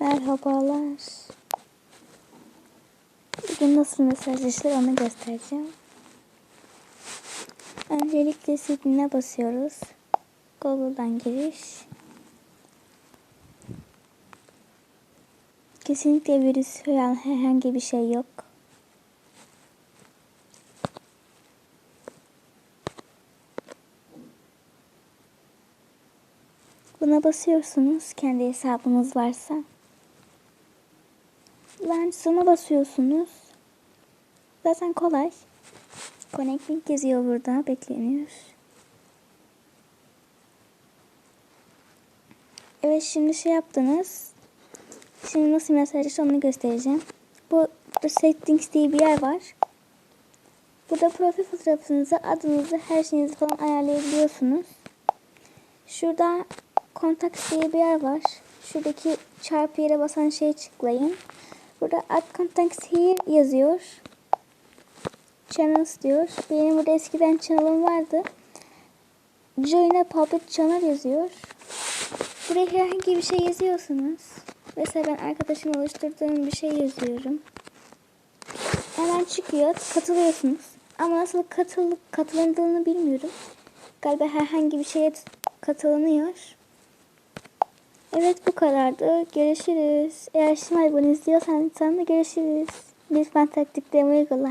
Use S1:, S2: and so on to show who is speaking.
S1: Merhabalar. Bugün nasıl mesajlaşılır onu göstereceğim. Öncelikle sizinle basıyoruz. Google'dan giriş. Kesinlikle virüs falan herhangi bir şey yok. Buna basıyorsunuz kendi hesabınız varsa. Lances'ına basıyorsunuz. Zaten kolay. Connecting yazıyor burada. Bekleniyor. Evet şimdi şey yaptınız. Şimdi nasıl mesaj onu göstereceğim. Bu burada settings diye bir yer var. Burada profil fotoğrafınızı, adınızı, her şeyinizi falan ayarlayabiliyorsunuz. Şurada Contacts diye bir yer var. Şuradaki çarpı yere basan şeyi tıklayın. Burada Add Contacts Here yazıyor. Channels diyor. Benim burada eskiden channel'ım vardı. Join a Public Channel yazıyor. Buraya herhangi bir şey yazıyorsunuz. Mesela ben arkadaşım oluşturduğum bir şey yazıyorum. Hemen çıkıyor. Katılıyorsunuz. Ama nasıl katıl katıldığını bilmiyorum. Galiba herhangi bir şeye katılınıyor. Evet bu kadardı. Görüşürüz. Eğer Şimal bunu izliyorsan sen de görüşürüz. Lütfen taktiklerimi uygula.